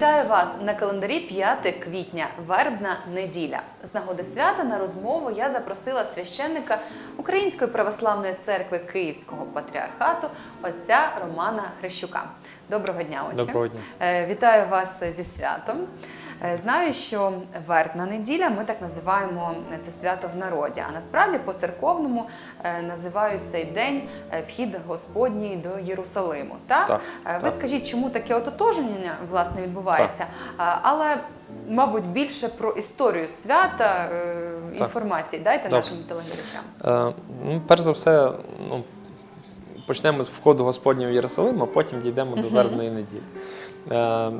Вітаю вас на календарі 5 квітня, вербна неділя. З нагоди свята на розмову я запросила священника Української православної церкви Київського патріархату отця Романа Грищука. Доброго дня, отче. Доброго дня. Е, Вітаю вас зі святом. Е, Знаю, що вербна неділя ми так називаємо це свято в народі. А насправді по церковному е, називають цей день е, вхід Господній до Єрусалиму. Так? Так, Е, Ви так. скажіть, чому таке ототожнення власне відбувається? А, Але, мабуть, більше про історію свята е, Так. інформації дайте Добре. нашим телеглядачам. Е, ну, перш за все, ну, почнемо з входу Господнього в Єрусалим, а потім дійдемо до вербної неділі. Е,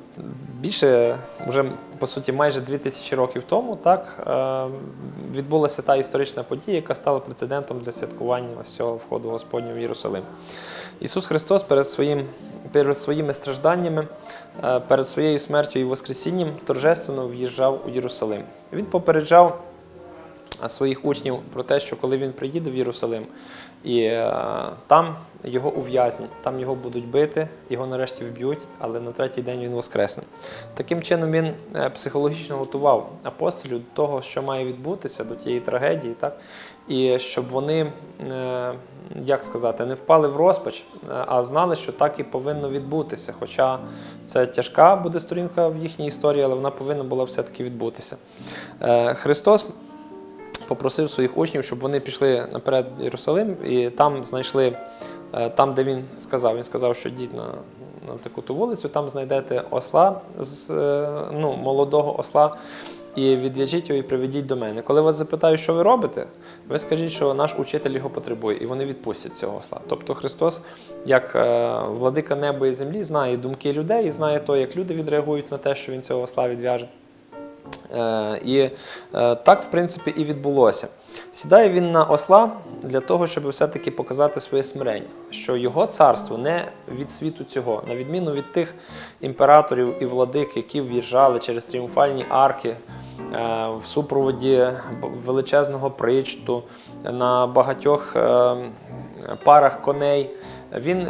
більше, вже по суті, майже 2000 років тому так, е, відбулася та історична подія, яка стала прецедентом для святкування ось цього входу Господнього в Єрусалим. Ісус Христос перед, своїм, перед своїми стражданнями, е, перед своєю смертю і Воскресінням торжественно в'їжджав у Єрусалим. Він попереджав своїх учнів про те, що коли він приїде в Єрусалим, і е, там його ув'язнять, там його будуть бити, його нарешті вб'ють, але на третій день він воскресне. Таким чином він е, психологічно готував апостолів до того, що має відбутися, до тієї трагедії, так? і щоб вони, е, як сказати, не впали в розпач, а знали, що так і повинно відбутися. Хоча це тяжка буде сторінка в їхній історії, але вона повинна була все-таки відбутися. Христос попросив своїх учнів, щоб вони пішли наперед в Єрусалим і там знайшли, е, там, де він сказав. Він сказав, що йдіть на, на таку ту вулицю, там знайдете осла з е, ну, молодого осла. І відв'яжіть його і приведіть до мене. Коли вас запитають, що ви робите, ви скажіть, що наш учитель його потребує, і вони відпустять цього осла. Тобто Христос, як е, владика неба і землі, знає думки людей і знає то, як люди відреагують на те, що він цього осла відв'яже. Е, І е, так, в принципі, і відбулося. Сідає він на осла для того, щоб все-таки показати своє смирення, що його царство не від світу цього, на відміну від тих імператорів і владик, які в'їжджали через тріумфальні арки е, в супроводі величезного причту на багатьох парах коней. Він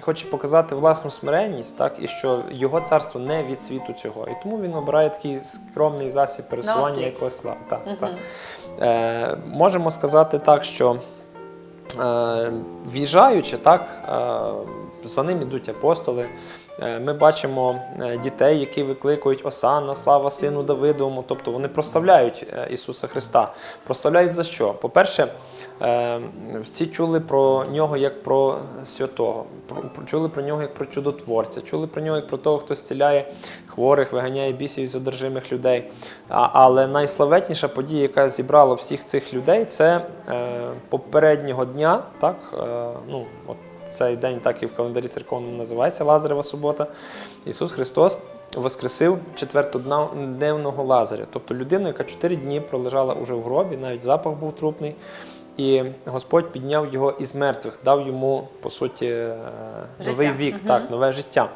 хоче показати власну смиренність, так, і що його царство не від світу цього. І тому він обирає такий скромний засіб пересування як осла. Так, так. Е, можемо сказати так, що е, в'їжджаючи, так, е, за ним ідуть апостоли. Е, Ми бачимо е, дітей, які викликають Осанна, слава сину Давидовому. Тобто вони прославляють е, Ісуса Христа. Прославляють за що? По-перше, всі чули про нього як про святого, чули про нього як про чудотворця, чули про нього як про того, хто зціляє хворих, виганяє бісів з одержимих людей. Але найславетніша подія, яка зібрала всіх цих людей, це попереднього дня, так, ну, от цей день так і в календарі церковному називається Лазарева субота. Ісус Христос воскресив четвертодневного Лазаря, тобто людину, яка чотири дні пролежала уже в гробі, навіть запах був трупний. І Господь підняв його із мертвих, дав йому, по суті, е, новий Життя. вік, Мгм. так, нове життя.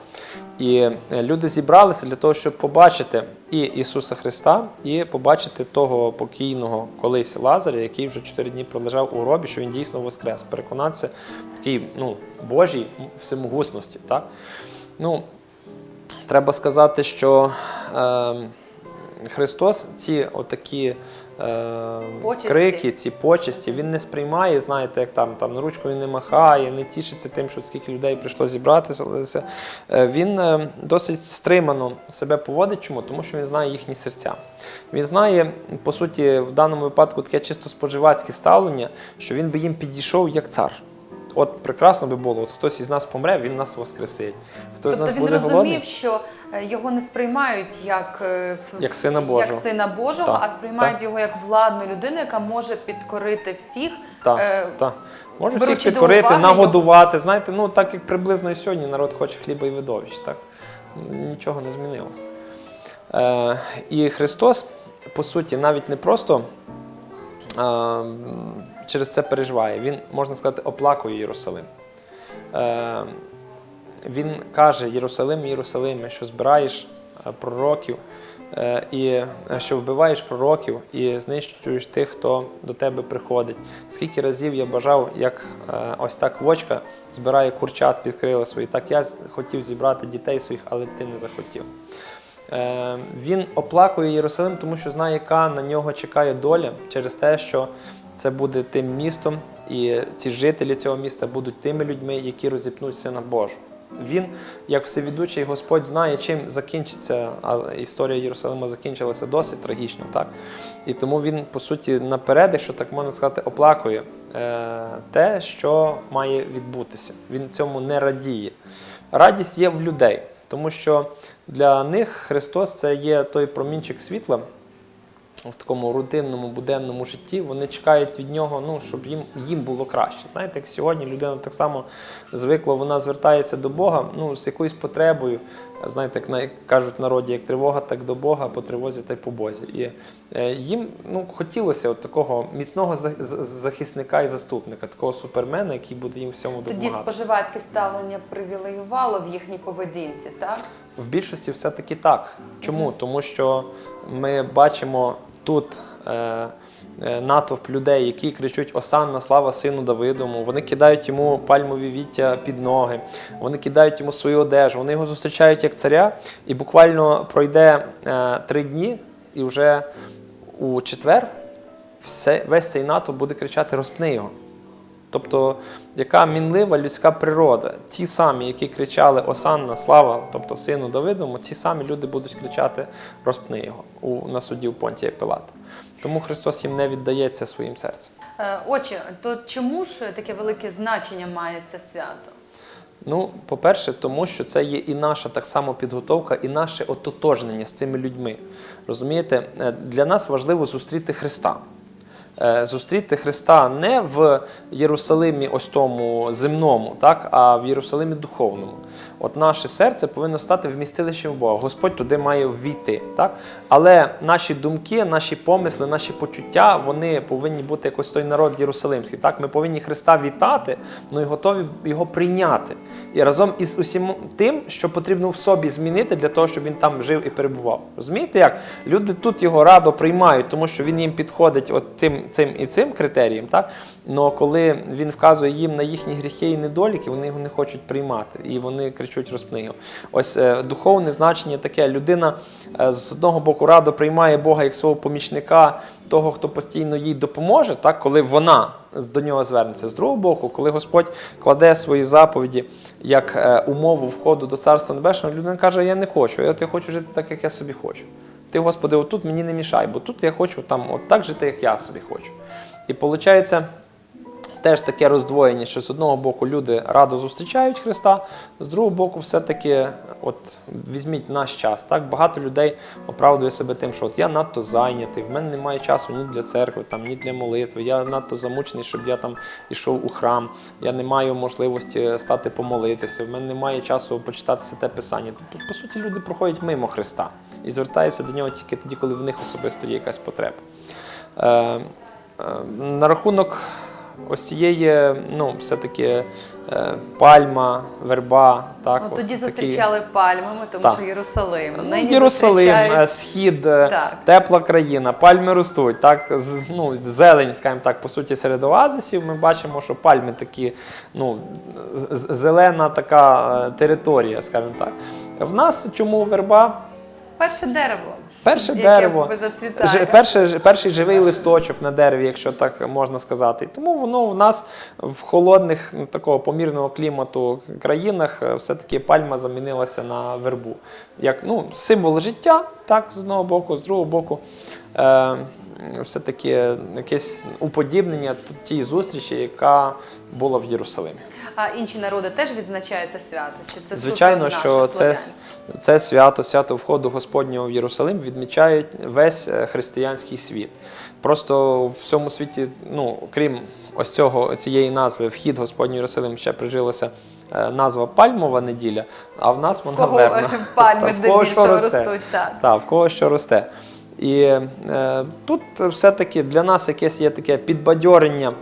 І е, люди зібралися для того, щоб побачити і Ісуса Христа, і побачити того покійного колись Лазаря, який вже чотири дні пролежав у гробі, що він дійсно воскрес. Переконатися в такій ну, Божій всемогутності. Так? Ну, треба сказати, що е, Христос ці отакі е, Почесті. крики, ці почесті, він не сприймає, знаєте, як там, там ручкою не махає, не тішиться тим, що скільки людей прийшло зібратися. Е, Він е, досить стримано себе поводить. Чому? Тому що він знає їхні серця. Він знає, по суті, в даному випадку таке чисто споживацьке ставлення, що він би їм підійшов як цар. От прекрасно би було, от хтось із нас помре, він нас воскресить. Хтось з Тобто нас він буде розумів, голодний. що його не сприймають як, е, Як сина Божого. як сина Божого, Так, а сприймають так. його як владну людину, яка може підкорити всіх. Так, е, так. Може всіх підкорити, уваги нагодувати. Знаєте, ну так як приблизно і сьогодні народ хоче хліба і видовищ, так? Нічого не змінилося. Е, і Христос, по суті, навіть не просто е, через це переживає, Він, можна сказати, оплакує Єрусалим. Е, він каже: Єрусалим, Єрусалиме, що збираєш е, пророків, е, і е, що вбиваєш пророків і знищуєш тих, хто до тебе приходить. Скільки разів я бажав, як ось так вочка збирає курчат під крила свої, так я хотів зібрати дітей своїх, але ти не захотів. Він оплакує Єрусалим, тому що знає, яка на нього чекає доля через те, що це буде тим містом, і ці жителі цього міста будуть тими людьми, які розіпнуть Сина Божого. Він, як всевідучий Господь, знає, чим закінчиться, а історія Єрусалима закінчилася досить трагічно, так? І тому він, по суті, наперед, якщо так можна сказати, оплакує е, те, що має відбутися. Він цьому не радіє. Радість є в людей, тому що для них Христос це є той промінчик світла в такому рутинному буденному житті. Вони чекають від нього, ну, щоб їм, їм було краще. Знаєте, як сьогодні людина так само звикла, вона звертається до Бога ну, з якоюсь потребою. Знаєте, як кажуть в народі, як тривога, так до Бога, по тривозі та й по Бозі. І е, їм ну, хотілося от такого міцного за- за- захисника і заступника, такого супермена, який буде їм всьому Тоді споживацьке ставлення привілеювало в їхній поведінці, так? В більшості все-таки так. Чому? Тому що ми бачимо тут е, е, натовп людей, які кричуть Осанна, слава сину Давидому. Вони кидають йому пальмові віття під ноги, вони кидають йому свою одежу, вони його зустрічають як царя, і буквально пройде е, три дні, і вже у четвер все, весь цей натовп буде кричати Розпни його. Тобто, яка мінлива людська природа. Ті самі, які кричали Осанна, слава, тобто сину Давидому, ці самі люди будуть кричати Розпни його у, на суді у Понтія Пилата. Тому Христос їм не віддається своїм серцем. Е, Отже, то чому ж таке велике значення має це свято? Ну, по-перше, тому що це є і наша так само підготовка, і наше ототожнення з цими людьми. Розумієте, Е, для нас важливо зустріти Христа. Е, Зустріти Христа не в Єрусалимі, ось тому земному, так, а в Єрусалимі духовному. От наше серце повинно стати вмістилищем Бога. Господь туди має ввійти. Так? Але наші думки, наші помисли, наші почуття, вони повинні бути якось той народ Єрусалимський. Так? Ми повинні Христа вітати, ну і готові його прийняти. І разом із усім тим, що потрібно в собі змінити для того, щоб він там жив і перебував. Розумієте, як? Люди тут його радо приймають, тому що він їм підходить от тим, цим і цим критеріям. Так? Но коли він вказує їм на їхні гріхи і недоліки, вони його не хочуть приймати. І вони кричуть розпни. Ось е, духовне значення таке. Людина е, з одного боку радо приймає Бога як свого помічника, того, хто постійно їй допоможе, так, коли вона до нього звернеться. З другого боку, коли Господь кладе свої заповіді як е, умову входу до Царства Небесного, людина каже: Я не хочу, я, от я хочу жити так, як я собі хочу. Ти, Господи, отут мені не мішай, бо тут я хочу там от так жити, як я собі хочу. І виходить, теж таке роздвоєння, що з одного боку люди радо зустрічають Христа, з другого боку, все-таки, от візьміть наш час. Так багато людей оправдує себе тим, що от я надто зайнятий, в мене немає часу ні для церкви, там, ні для молитви. Я надто замучений, щоб я там ішов у храм. Я не маю можливості стати помолитися. В мене немає часу почитати те писання. Тобто, по суті, люди проходять мимо Христа і звертаються до нього тільки тоді, коли в них особисто є якась потреба. Е, е, на рахунок ось цієї, ну, все-таки е, пальма, верба. Так, От от тоді такі- зустрічали пальмами, тому Так. що Єрусалим. Ну, Єрусалим, зустрічають- е, схід, е, Так. тепла країна, пальми ростуть. Так, ну, зелень, скажімо так, по суті, серед оазисів ми бачимо, що пальми такі, ну, зелена така е, територія, скажімо так. В нас чому верба? Перше дерево. Перше яке дерево. Ж- перше, перший живий листочок на дереві, якщо так можна сказати. Тому воно в нас в холодних, ну, такого помірного клімату країнах е, все-таки пальма замінилася на вербу. Як ну, символ життя, так, з одного боку, з другого боку. Е, все-таки якесь уподібнення тій зустрічі, яка була в Єрусалимі. А інші народи теж відзначають це свято? Чи це Звичайно, суто що це, це свято, свято входу Господнього в Єрусалим відмічають весь е, християнський світ. Просто в всьому світі, ну крім ось цього цієї назви, вхід Господній Єрусалим ще прижилася е, назва Пальмова неділя, а в нас вона Кого верна. пальми Та в кого що росте. ростуть, так. Так, в кого що росте. І е, тут все-таки для нас якесь є таке підбадьорення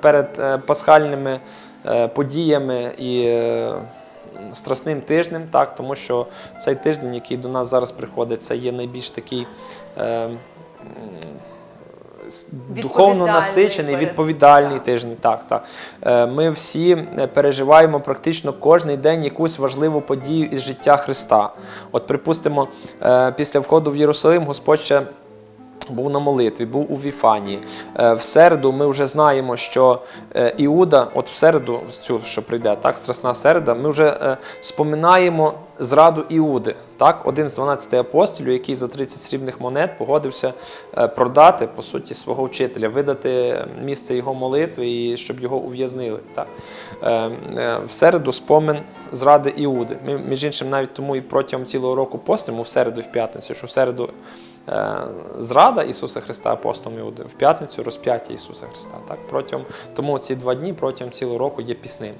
перед е, пасхальними подіями і е, страсним тижнем, так, тому що цей тиждень, який до нас зараз приходить, це є найбільш такий. Е, Духовно насичений, відповідальний тиждень. Так, так. Е, Ми всі е, переживаємо практично кожний день якусь важливу подію із життя Христа. От, припустимо, е, після входу в Єрусалим Господь ще був на молитві, був у Віфанії. Е, В середу ми вже знаємо, що е, Іуда, от в середу, цю, що прийде, так, Страсна середа, ми вже е, споминаємо зраду Іуди, так, один з 12 апостолів, який за 30 срібних монет погодився продати, по суті, свого вчителя, видати місце його молитви і щоб його ув'язнили. Так. В середу спомин зради Іуди. Ми, між іншим, навіть тому і протягом цілого року постимо в середу в п'ятницю, що в середу зрада Ісуса Христа апостолом Іуди, в п'ятницю розп'яття Ісуса Христа. Так? Протягом, тому ці два дні протягом цілого року є пісним.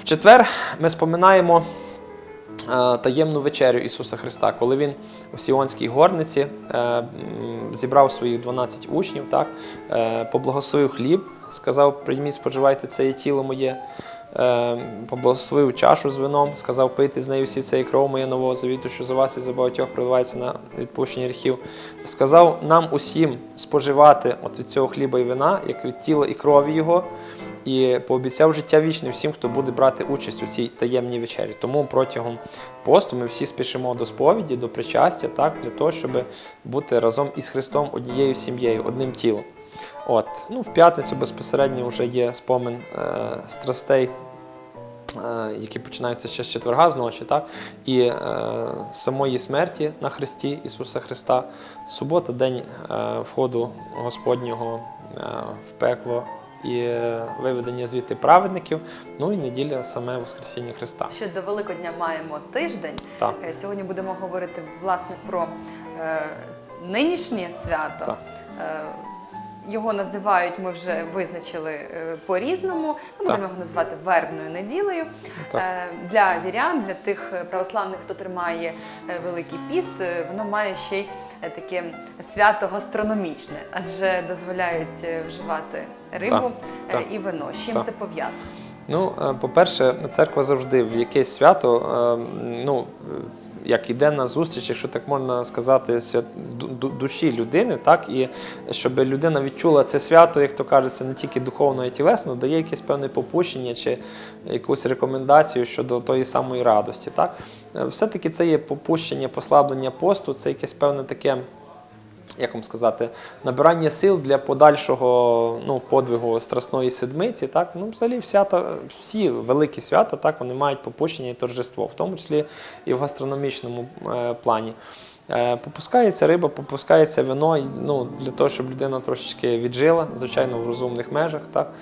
В четвер ми споминаємо е, таємну вечерю Ісуса Христа, коли Він у Сіонській горниці е, зібрав своїх 12 учнів, так? е, поблагословив хліб, сказав: прийміть, споживайте це є тіло моє. Е, Поблагословив чашу з вином, сказав пити з нею всі це є кров моє нового завіту, що за вас і за багатьох проливається на відпущення гріхів. Сказав нам усім споживати от від цього хліба і вина, як від тіла і крові його, і пообіцяв життя вічне всім, хто буде брати участь у цій таємній вечері. Тому протягом посту ми всі спішимо до сповіді, до причастя, так, для того, щоб бути разом із Христом однією сім'єю, одним тілом. От. Ну, в п'ятницю безпосередньо вже є спомин е, страстей, е, які починаються ще з четверга з ночі, так? і е, самої смерті на Христі Ісуса Христа. Субота, день е, входу Господнього е, в пекло і е, виведення звідти праведників. Ну і неділя саме Воскресіння Христа. Ще до Великодня маємо тиждень. Так. Е, Сьогодні будемо говорити власне про е, нинішнє свято. Так. Його називають, ми вже визначили е, по-різному. Ми будемо його називати вербною неділею. Так. Е, для вірян, для тих православних, хто тримає е, Великий піст, воно має ще й таке свято гастрономічне, адже дозволяють вживати рибу Так, і вино. З чим Так. це пов'язано? Ну, по-перше, церква завжди в якесь свято, ну, як іде на зустріч, якщо так можна сказати, свят- ду- ду- душі людини, так, і щоб людина відчула це свято, як то кажеться, не тільки духовно і тілесно, дає якесь певне попущення чи якусь рекомендацію щодо тої самої радості. Так. Е, Все-таки це є попущення, послаблення посту, це якесь певне таке як вам сказати, набирання сил для подальшого ну, подвигу Страсної седмиці. Так? Ну, взагалі, свята, всі великі свята так, вони мають попущення і торжество, в тому числі і в гастрономічному е, плані. Е, попускається риба, попускається вино ну, для того, щоб людина трошечки віджила, звичайно, в розумних межах. Так?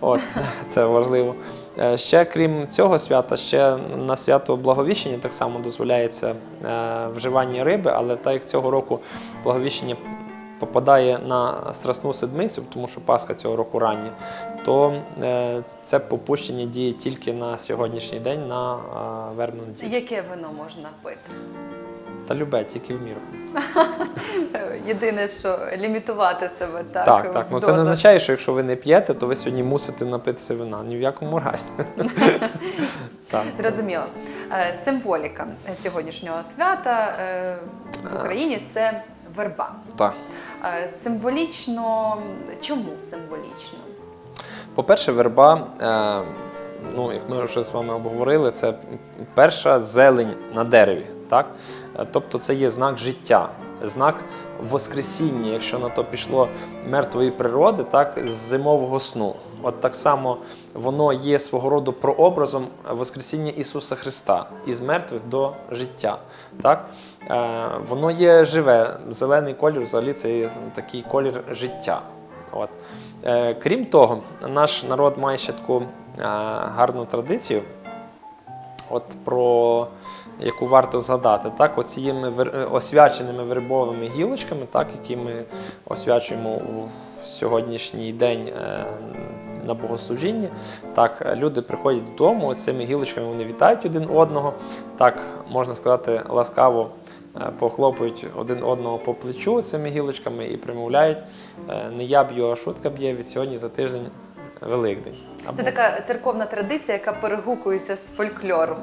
От, це важливо. Е, Ще крім цього свята, ще на свято Благовіщення так само дозволяється е, вживання риби, але так як цього року Благовіщення попадає на Страсну седмицю, тому що Пасха цього року рання, то це попущення діє тільки на сьогоднішній день, на вербну неділю. Яке вино можна пити? Та любе, тільки в міру. Е, Єдине, що лімітувати себе так. Так, так. Ну це не означає, що якщо ви не п'єте, то ви сьогодні мусите напитися вина. Ні в якому разі. Так, Зрозуміло. Е, Символіка сьогоднішнього свята е, в Україні це верба. Так. Е, Символічно, чому символічно? По-перше, верба, е, ну, як ми вже з вами обговорили, це перша зелень на дереві. Так? Тобто це є знак життя, знак Воскресіння, якщо на то пішло мертвої природи, так, з зимового сну. От так само воно є свого роду прообразом Воскресіння Ісуса Христа із мертвих до життя. Так? Е, Воно є живе. Зелений колір взагалі це є такий колір життя. От. Е, Крім того, наш народ має ще таку е, гарну традицію, от про яку варто згадати. Так, оціми вер- освяченими вербовими гілочками, так, які ми освячуємо у сьогоднішній день е, на богослужінні. Так, е, люди приходять додому, з цими гілочками вони вітають один одного. Так, можна сказати, ласкаво е, похлопують один одного по плечу цими гілочками і примовляють. е, Не я б'ю, а шутка б'є від сьогодні за тиждень Великдень. Це така церковна традиція, яка перегукується з фольклором.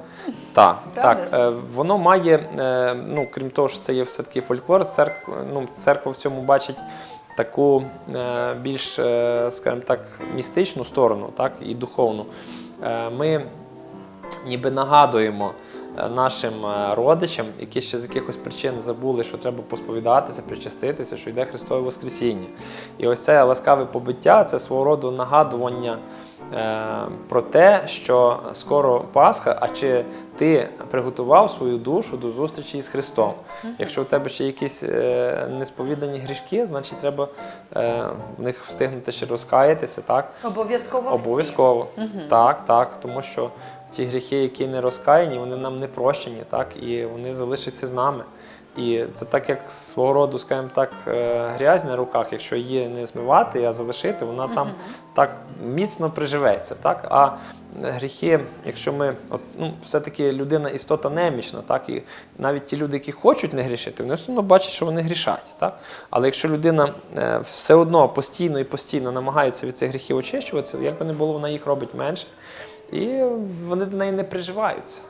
Так, Правда так. Е, воно має, е, ну крім того, що це є все-таки фольклор, церква, ну, церква в цьому бачить таку е, більш, скажімо так, містичну сторону, так, і духовну. Ми ніби нагадуємо нашим е, родичам, які ще з якихось причин забули, що треба посповідатися, причаститися, що йде Христове Воскресіння. І ось це ласкаве побиття це свого роду нагадування е, про те, що скоро Пасха, а чи ти приготував свою душу до зустрічі із Христом. Якщо у тебе ще якісь е, несповідані грішки, значить треба в них встигнути ще розкаятися, так? Обов'язково всі. Обов'язково. Так, так, тому що ті гріхи, які не розкаяні, вони нам не прощені, так, і вони залишаться з нами. І це так, як свого роду, скажімо так, е, грязь на руках, якщо її не змивати, а залишити, вона там так міцно приживеться. Так? А гріхи, якщо ми, от, ну, все-таки людина істота немічна, так? і навіть ті люди, які хочуть не грішити, вони все одно бачать, що вони грішать. Так? Але якщо людина е, все одно постійно і постійно намагається від цих гріхів очищуватися, як би не було, вона їх робить менше, і вони до неї не приживаються.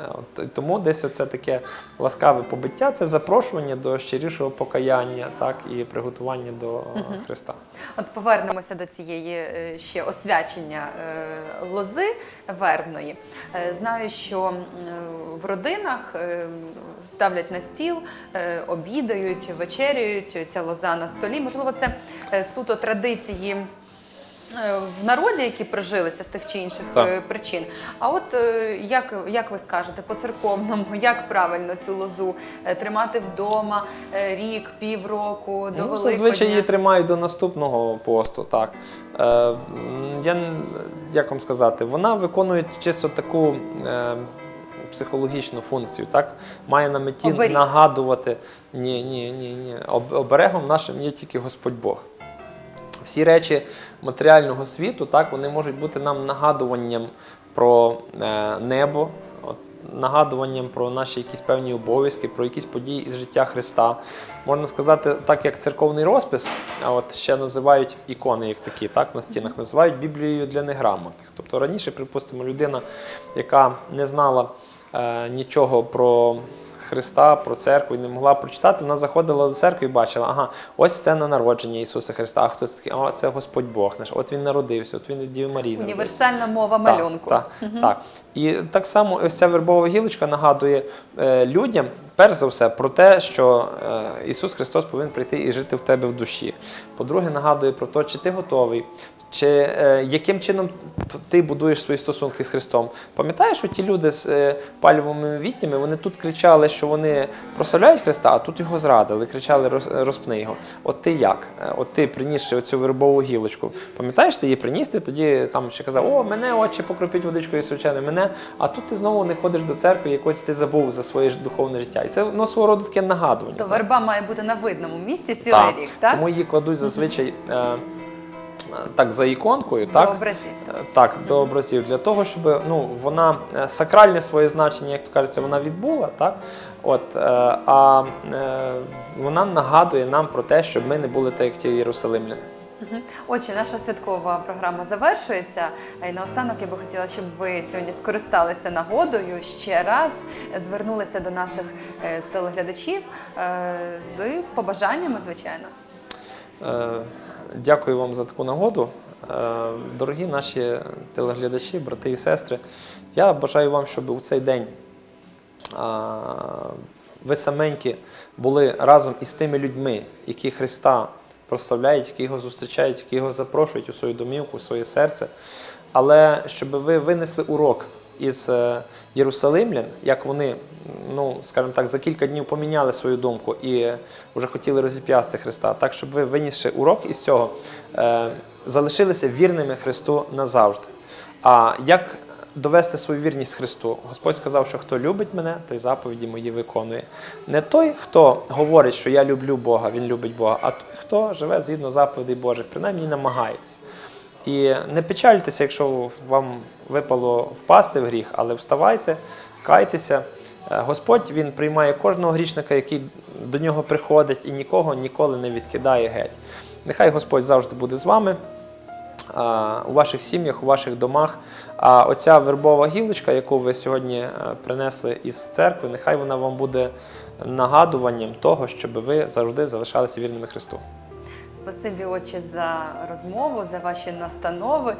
Е, От, тому десь оце таке ласкаве побиття це запрошування до щирішого покаяння, так, і приготування до е, Христа. От повернемося до цієї е, ще освячення е, лози вербної. Знаю, що в родинах ставлять на стіл, обідають, вечеряють, ця лоза на столі. Можливо, це суто традиції. Е, В народі, які прижилися з тих чи інших Так. е, причин. А от е, як, як ви скажете по церковному, як правильно цю лозу тримати вдома рік, півроку до Ну, Великодня? зазвичай її тримають до наступного посту. Так. Е, я, як вам сказати, вона виконує чисто таку е, психологічну функцію, так? має на меті Оберіг. нагадувати. Ні, ні, ні, ні. Об- Оберегом нашим є тільки Господь Бог. Всі речі матеріального світу, так, вони можуть бути нам нагадуванням про е, небо, нагадуванням про наші якісь певні обов'язки, про якісь події із життя Христа. Можна сказати, так як церковний розпис, а от ще називають ікони, як такі, так, на стінах, називають Біблією для неграмотних. Тобто раніше, припустимо, людина, яка не знала е, нічого про Христа, про церкву і не могла прочитати, вона заходила до церкви і бачила, ага, ось сцена народження Ісуса Христа, а хто це такий? А це Господь Бог наш, от Він народився, от Він від Діви Марії народився. Універсальна мова малюнку. Так, так, так. І так само ось ця вербова гілочка нагадує е, людям, перш за все, про те, що е, Ісус Христос повинен прийти і жити в тебе в душі. По-друге, нагадує про те, чи ти готовий, чи е, яким чином ти будуєш свої стосунки з Христом. Пам'ятаєш, що ті люди з е, пальмовими віттями, вони тут кричали, що вони прославляють Христа, а тут його зрадили, кричали «Роз- розпни його. От ти як? Е, От ти принісши оцю вербову гілочку. Пам'ятаєш, ти її приніс, ти тоді там ще казав, о, мене отче покропіть водичкою свячене, мене. А тут ти знову не ходиш до церкви, якось ти забув за своє духовне життя. І це ну, свого роду таке нагадування. То верба має бути на видному місці цілий Так. рік, так? Тому її кладуть зазвичай е, так за іконкою, До так? образів. Так, до образів, для того, щоб ну, вона е, сакральне своє значення, як то кажеться, вона відбула, так? От, е, а е, вона нагадує нам про те, щоб ми не були так, як ті єрусалимляни. Отже, наша святкова програма завершується. І наостанок я би хотіла, щоб ви сьогодні скористалися нагодою ще раз звернулися до наших телеглядачів з побажаннями, звичайно. Е, Дякую вам за таку нагоду. Е, Дорогі наші телеглядачі, брати і сестри, я бажаю вам, щоб у цей день ви саменькі були разом із тими людьми, які Христа прославляють, які його зустрічають, які його запрошують у свою домівку, у своє серце. Але щоб ви винесли урок із е, Єрусалимлян, як вони, ну скажімо так, за кілька днів поміняли свою думку і вже хотіли розіп'ясти Христа, так щоб ви винісши урок із цього, е, залишилися вірними Христу назавжди. А як довести свою вірність Христу? Господь сказав, що хто любить мене, той заповіді мої виконує. Не той, хто говорить, що я люблю Бога, він любить Бога, а той, хто живе згідно заповідей Божих, принаймні намагається. І не печальтеся, якщо вам випало впасти в гріх, але вставайте, кайтеся. Е, Господь Він приймає кожного грішника, який до нього приходить, і нікого ніколи не відкидає геть. Нехай Господь завжди буде з вами. у ваших сім'ях, у ваших домах. А оця вербова гілочка, яку ви сьогодні е, принесли із церкви, нехай вона вам буде нагадуванням того, щоб ви завжди залишалися вірними Христу. Спасибі, отче, за розмову, за ваші настанови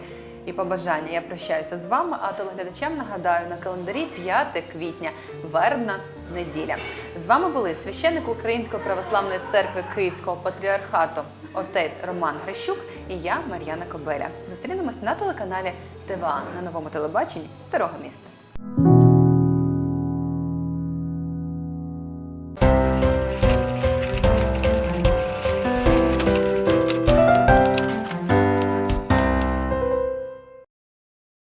і побажання. Я прощаюся з вами, а телеглядачам нагадаю на календарі 5 квітня, вербна неділя. З вами були священник Української православної церкви Київського патріархату, отець Роман Грищук і я, Мар'яна Кобеля. Зустрінемось на телеканалі ТВА на новому телебаченні Старого міста.